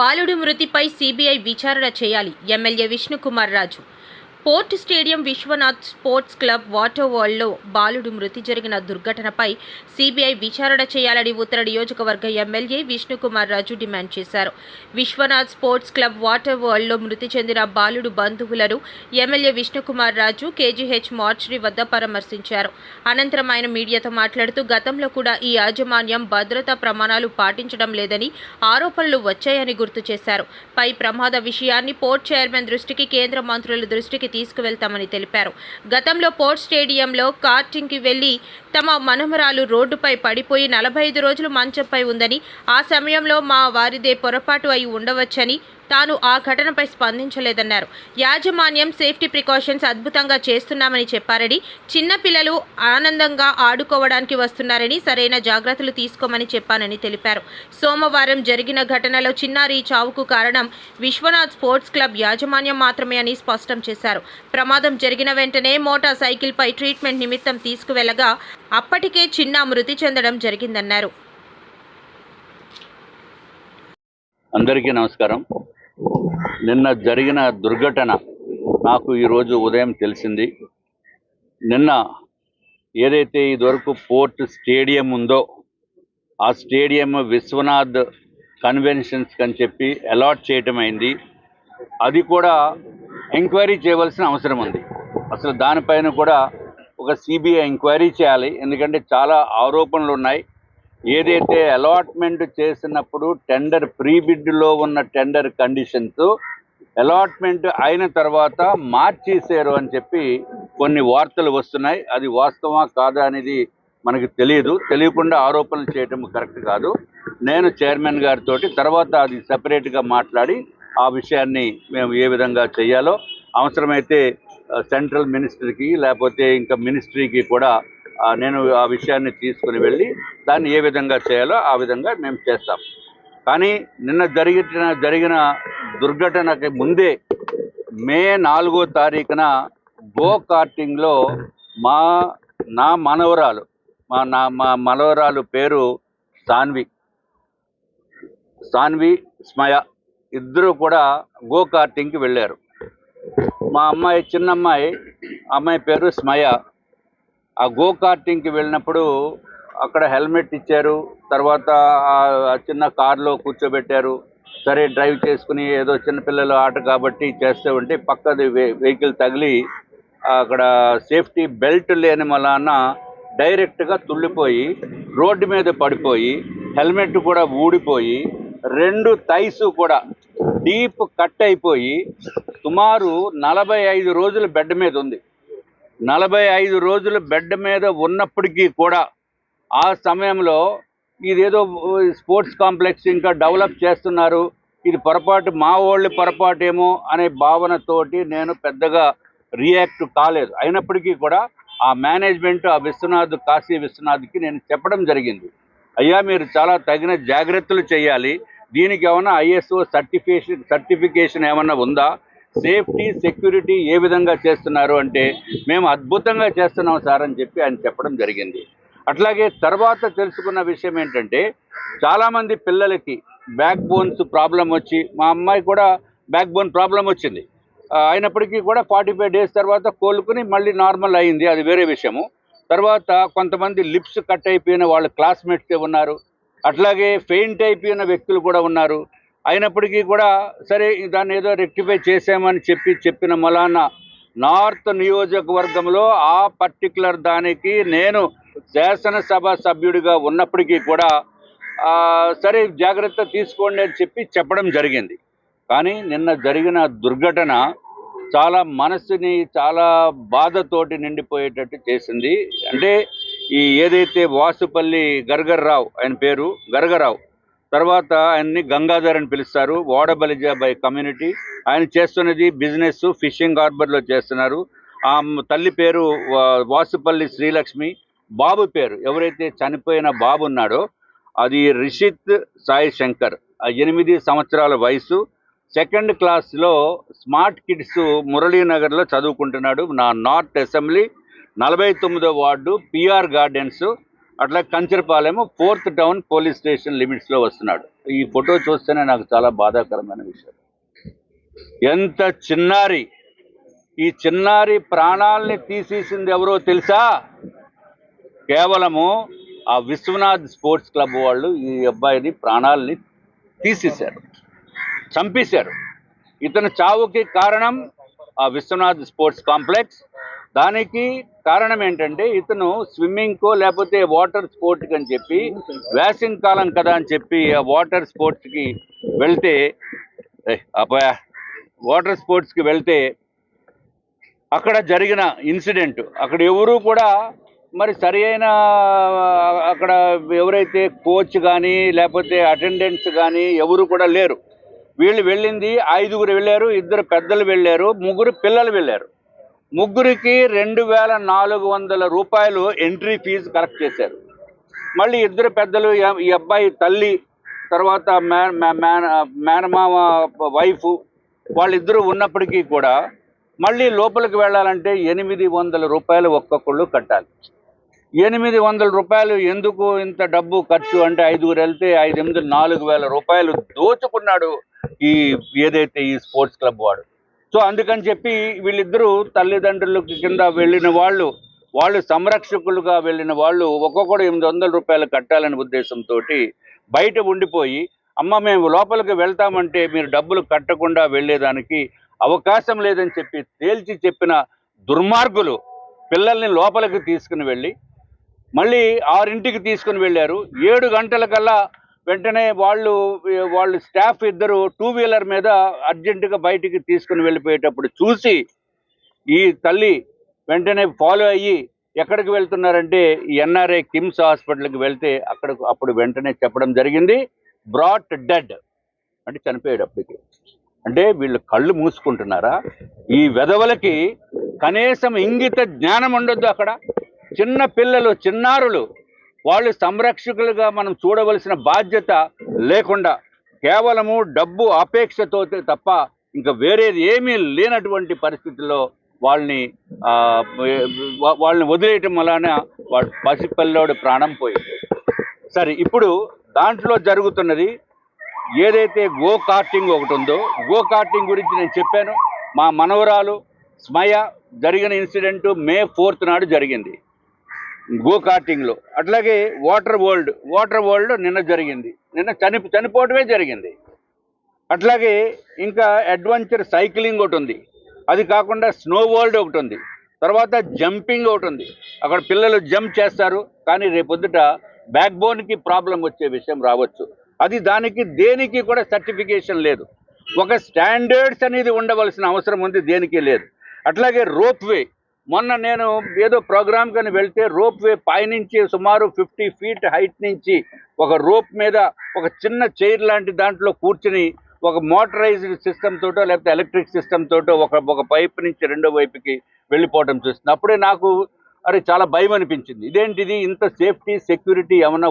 బాలుడి మృతిపై సీబీఐ విచారణ చేయాలి. MLA Vishnukumar Raju. Port stadium Vishwanath sports club water వరల్డ్లో బాలుడు మృతి జరిగిన దుర్ఘటనపై సీబీఐ విచారణ చేయాలని ఉత్తర నియోజకవర్గ ఎమ్మెల్యే విష్ణుకుమార్ రాజు డిమాండ్ చేశారు. విశ్వనాథ్ స్పోర్ట్స్ క్లబ్ వాటర్ వరల్డ్లో మృతి చెందిన బాలుడు బంధువులను MLA Vishnukumar Raju KGH mortuary వద్ద పరామర్శించారు. అనంతరం ఆయన మీడియాతో మాట్లాడుతూ గతంలో కూడా ఈ యాజమాన్యం భద్రతా ప్రమాణాలు పాటించడం లేదని ఆరోపణలు వచ్చాయని గుర్తు చేశారు. పై ప్రమాద విషయాన్ని పోర్ట్ చైర్మన్ దృష్టికి కేంద్ర మంత్రుల దృష్టికి తీసుకువెళ్తామని తెలిపారు. గతంలో పోర్ట్ స్టేడియంలో కార్టింగ్కి వెళ్ళి తమ మనమరాలు రోడ్డుపై పడిపోయి నలభై ఐదు రోజులు మంచంపై ఉందని ఆ సమయంలో మా వారిదే పొరపాటు అయి ఉండవచ్చని తాను ఆ ఘటనపై స్పందించలేదన్నారు. యాజమాన్యం సేఫ్టీ ప్రికాషన్స్ అద్భుతంగా చేస్తున్నామని చెప్పారని చిన్నపిల్లలు ఆనందంగా ఆడుకోవడానికి వస్తున్నారని సరైన జాగ్రత్తలు తీసుకోమని చెప్పానని తెలిపారు. సోమవారం జరిగిన ఘటనలో చిన్నారి చావుకు కారణం విశ్వనాథ్ స్పోర్ట్స్ క్లబ్ యాజమాన్యం మాత్రమే అని స్పష్టం చేశారు. ప్రమాదం జరిగిన వెంటనే మోటార్ సైకిల్పై ట్రీట్మెంట్ నిమిత్తం తీసుకువెళ్ళగా అప్పటికే చిన్న మృతి చెందడం జరిగిందన్నారు. అందరికీ నమస్కారం. నిన్న జరిగిన దుర్ఘటన నాకు ఈరోజు ఉదయం తెలిసింది. నిన్న ఏదైతే ఇదివరకు పోర్ట్ స్టేడియం ఉందో ఆ స్టేడియం విశ్వనాథ్ కన్వెన్షన్స్ అని చెప్పి అలాట్ చేయటం అయింది. అది కూడా ఎంక్వైరీ చేయవలసిన అవసరం ఉంది. అసలు దానిపైన కూడా ఒక సిబిఐ ఎంక్వైరీ చేయాలి. ఎందుకంటే చాలా ఆరోపణలు ఉన్నాయి. ఏదైతే అలాట్మెంట్ చేసినప్పుడు టెండర్ ప్రీ బిడ్లో ఉన్న టెండర్ కండిషన్స్ అలాట్మెంట్ అయిన తర్వాత మార్చేసారు అని చెప్పి కొన్ని వార్తలు వస్తున్నాయి. అది వాస్తవా కాదా అనేది మనకి తెలియదు. తెలియకుండా ఆరోపణలు చేయటం కరెక్ట్ కాదు. నేను చైర్మన్ గారితో తర్వాత అది సపరేట్గా మాట్లాడి ఆ విషయాన్ని మేము ఏ విధంగా చేయాలో అవసరమైతే సెంట్రల్ మినిస్టర్కి లేకపోతే ఇంకా మినిస్ట్రీకి కూడా నేను ఆ విషయాన్ని తీసుకుని వెళ్ళి దాన్ని ఏ విధంగా చేయాలో ఆ విధంగా మేము చేస్తాం. కానీ నిన్న జరిగిన జరిగిన దుర్ఘటనకి ముందే మే నాలుగో తారీఖున గో కార్టింగ్లో మా నా మనవరాలు మా నా మా మనవరాలు పేరు సాన్వి. సాన్వి స్మయ ఇద్దరు కూడా గో కార్టింగ్కి వెళ్ళారు. మా అమ్మాయి చిన్న అమ్మాయి అమ్మాయి పేరు స్మయ. ఆ గో కార్టింగ్కి వెళ్ళినప్పుడు అక్కడ హెల్మెట్ ఇచ్చారు. తర్వాత ఆ చిన్న కార్లో కూర్చోబెట్టారు. సరే డ్రైవ్ చేసుకుని ఏదో చిన్నపిల్లల ఆట కాబట్టి చేస్తూ ఉంటే పక్కది వెహికల్ తగిలి అక్కడ సేఫ్టీ బెల్ట్ లేని వలన డైరెక్ట్గా తుళ్ళిపోయి రోడ్డు మీద పడిపోయి హెల్మెట్ కూడా ఊడిపోయి రెండు థైస్ కూడా డీప్ కట్ అయిపోయి సుమారు నలభై ఐదు రోజులు బెడ్ మీద ఉంది. నలభై ఐదు రోజులు బెడ్ మీద ఉన్నప్పటికీ కూడా ఆ సమయంలో ఇదేదో స్పోర్ట్స్ కాంప్లెక్స్ ఇంకా డెవలప్ చేస్తున్నారు. ఇది పొరపాటు మా వాళ్ళు పొరపాటేమో అనే భావనతోటి నేను పెద్దగా రియాక్ట్ కాలేదు. అయినప్పటికీ కూడా ఆ మేనేజ్మెంట్ ఆ విశ్వనాథ్ కాశీ విశ్వనాథ్కి నేను చెప్పడం జరిగింది. అయ్యా మీరు చాలా తగిన జాగ్రత్తలు చేయాలి. దీనికి ఏమైనా ఐఎస్ఓ సర్టిఫికేషన్ సర్టిఫికేషన్ ఏమైనా ఉందా? సేఫ్టీ సెక్యూరిటీ ఏ విధంగా చేస్తున్నారు అంటే మేము అద్భుతంగా చేస్తున్నాం సార్ అని చెప్పి ఆయన చెప్పడం జరిగింది. అట్లాగే తర్వాత తెలుసుకున్న విషయం ఏంటంటే చాలామంది పిల్లలకి బ్యాక్ బోన్స్ ప్రాబ్లం వచ్చి మా అమ్మాయి కూడా బ్యాక్ బోన్ ప్రాబ్లం వచ్చింది. అయినప్పటికీ కూడా ఫార్టీ ఫైవ్ డేస్ తర్వాత కోలుకుని మళ్ళీ నార్మల్ అయింది అది వేరే విషయము. తర్వాత కొంతమంది లిప్స్ కట్ అయిపోయిన వాళ్ళ క్లాస్మేట్సే ఉన్నారు. అట్లాగే ఫెయింట్ అయిపోయిన వ్యక్తులు కూడా ఉన్నారు. అయినప్పటికీ కూడా సరే దాన్ని ఏదో రెక్టిఫై చేసామని చెప్పి చెప్పిన మలానా నార్త్ నియోజకవర్గంలో ఆ పర్టికులర్ దానికి నేను శాసనసభ సభ్యుడిగా ఉన్నప్పటికీ కూడా సరే జాగ్రత్త తీసుకోండి అని చెప్పి చెప్పడం జరిగింది. కానీ నిన్న జరిగిన దుర్ఘటన చాలా మనసుని చాలా బాధతోటి నిండిపోయేటట్టు చేసింది. అంటే ఈ ఏదైతే వాసుపల్లి గర్గర్రావు ఆయన పేరు గర్గరావు తర్వాత ఆయన్ని గంగాధర్ అని పిలుస్తారు. Vadabalija by community. ఆయన చేస్తున్నది బిజినెస్ ఫిషింగ్ హార్బర్లో చేస్తున్నారు. ఆ తల్లి పేరు వా- వాసుపల్లి శ్రీలక్ష్మి. బాబు పేరు ఎవరైతే చనిపోయిన బాబు ఉన్నాడో అది రిషిత్ సాయి శంకర్. ఎనిమిది సంవత్సరాల వయసు సెకండ్ క్లాస్లో స్మార్ట్ కిడ్స్ మురళీనగర్లో చదువుకుంటున్నాడు. నా నార్త్ అసెంబ్లీ నలభై తొమ్మిదో వార్డు పిఆర్ గార్డెన్స్. అట్లా Kancharapalem fourth town police station లిమిట్స్లో వస్తున్నాడు. ఈ ఫోటో చూస్తేనే నాకు చాలా బాధాకరమైన విషయం. ఎంత చిన్నారి ఈ చిన్నారి ప్రాణాల్ని తీసేసింది ఎవరో తెలుసా? కేవలము ఆ విశ్వనాథ్ స్పోర్ట్స్ క్లబ్ వాళ్ళు ఈ అబ్బాయిని ప్రాణాలని తీసేశారు. చంపేశారు. ఇతని చావుకి కారణం ఆ విశ్వనాథ్ స్పోర్ట్స్ కాంప్లెక్స్ దానికి కారణం ఏంటంటే ఇతను స్విమ్మింగ్కో లేకపోతే వాటర్ స్పోర్ట్కి అని చెప్పి వేసవి కాలం కదా అని చెప్పి ఆ వాటర్ స్పోర్ట్స్కి వెళ్తే అబ్బాయా వాటర్ స్పోర్ట్స్కి వెళ్తే అక్కడ జరిగిన ఇన్సిడెంట్. అక్కడ ఎవరు కూడా మరి సరి అయిన అక్కడ ఎవరైతే కోచ్ కానీ లేకపోతే అటెండెంట్స్ కానీ ఎవరు కూడా లేరు. వీళ్ళు వెళ్ళింది ఐదుగురు వెళ్ళారు ఇద్దరు పెద్దలు వెళ్ళారు ముగ్గురు పిల్లలు వెళ్ళారు. ముగ్గురికి రెండు వేల నాలుగు వందల రూపాయలు ఎంట్రీ ఫీజు కలెక్ట్ చేశారు. మళ్ళీ ఇద్దరు పెద్దలు ఈ- అబ్బాయి తల్లి తర్వాత మేనమామ వైఫ్ వాళ్ళిద్దరూ ఉన్నప్పటికీ కూడా మళ్ళీ లోపలికి వెళ్ళాలంటే ఎనిమిది వందల రూపాయలు ఒక్కొక్కళ్ళు కట్టాలి. ఎనిమిది వందల రూపాయలు ఎందుకు ఇంత డబ్బు ఖర్చు అంటే ఐదుగురు వెళ్తే ఐదు ఎనిమిది నాలుగు వేల రూపాయలు దోచుకున్నాడు ఈ ఏదైతే ఈ స్పోర్ట్స్ క్లబ్ వాడు. సో అందుకని చెప్పి వీళ్ళిద్దరూ తల్లిదండ్రులకి కింద వెళ్ళిన వాళ్ళు వాళ్ళు సంరక్షకులుగా వెళ్ళిన వాళ్ళు ఒక్కొక్కడు ఎనిమిది వందల రూపాయలు కట్టాలనే ఉద్దేశంతో బయట ఉండిపోయి అమ్మ మేము లోపలికి వెళ్తామంటే మీరు డబ్బులు కట్టకుండా వెళ్ళేదానికి అవకాశం లేదని చెప్పి తేల్చి చెప్పిన దుర్మార్గులు పిల్లల్ని లోపలికి తీసుకుని వెళ్ళి మళ్ళీ ఆరింటికి తీసుకుని వెళ్ళారు. ఏడు గంటలకల్లా వెంటనే వాళ్ళు వాళ్ళు స్టాఫ్ ఇద్దరు టూ వీలర్ మీద అర్జెంటుగా బయటికి తీసుకుని వెళ్ళిపోయేటప్పుడు చూసి ఈ తల్లి వెంటనే ఫాలో అయ్యి ఎక్కడికి వెళ్తున్నారంటే ఎన్ఆర్ఐ కిమ్స్ హాస్పిటల్కి వెళ్తే అక్కడ అప్పుడు వెంటనే చెప్పడం జరిగింది. బ్రాట్ డెడ్ అంటే చనిపోయేటప్పటికి అంటే వీళ్ళు కళ్ళు మూసుకుంటున్నారా? ఈ వెధవలకి కనీసం ఇంగిత జ్ఞానం ఉండొద్దు అక్కడ. చిన్న పిల్లలు చిన్నారులు వాళ్ళు సంరక్షకులుగా మనం చూడవలసిన బాధ్యత లేకుండా కేవలము డబ్బు అపేక్షతో తప్ప ఇంకా వేరేది ఏమీ లేనటువంటి పరిస్థితుల్లో వాళ్ళని వాళ్ళని వదిలేయటం వలన వాడు పసిపిల్లోడి ప్రాణం పోయింది. సరే ఇప్పుడు దాంట్లో జరుగుతున్నది ఏదైతే గో కార్టింగ్ ఒకటి ఉందో గో కార్టింగ్ గురించి నేను చెప్పాను. మా మనవరాలు స్మయ జరిగిన ఇన్సిడెంట్ మే ఫోర్త్ నాడు జరిగింది. గో కార్టింగ్లో అట్లాగే వాటర్ వరల్డ్ వాటర్ వరల్డ్ నిన్న జరిగింది. నిన్న చని చనిపోవటమే జరిగింది. అట్లాగే ఇంకా అడ్వెంచర్ సైక్లింగ్ ఒకటి ఉంది అది కాకుండా స్నో వరల్డ్ ఒకటి ఉంది తర్వాత జంపింగ్ ఒకటి ఉంది అక్కడ పిల్లలు జంప్ చేస్తారు. కానీ రేపొద్దుట బ్యాక్ బోన్కి ప్రాబ్లం వచ్చే విషయం రావచ్చు. అది దానికి దేనికి కూడా సర్టిఫికేషన్ లేదు. ఒక స్టాండర్డ్స్ అనేది ఉండవలసిన అవసరం ఉంది దేనికి లేదు. అట్లాగే రోప్ వే. మొన్న నేను ఏదో ప్రోగ్రామ్ కానీ వెళ్తే రోప్ వే పైనుంచి సుమారు ఫిఫ్టీ ఫీట్ హైట్ నుంచి ఒక రోప్ మీద ఒక చిన్న చైర్ లాంటి దాంట్లో కూర్చుని ఒక మోటరైజ్డ్ సిస్టమ్ తోటో లేకపోతే ఎలక్ట్రిక్ సిస్టమ్ తోటో ఒక ఒక పైప్ నుంచి రెండో వైపుకి వెళ్ళిపోవటం చూస్తుంది అప్పుడే నాకు అరే చాలా భయం అనిపించింది. ఇదేంటిది? ఇంత సేఫ్టీ సెక్యూరిటీ ఏమన్నా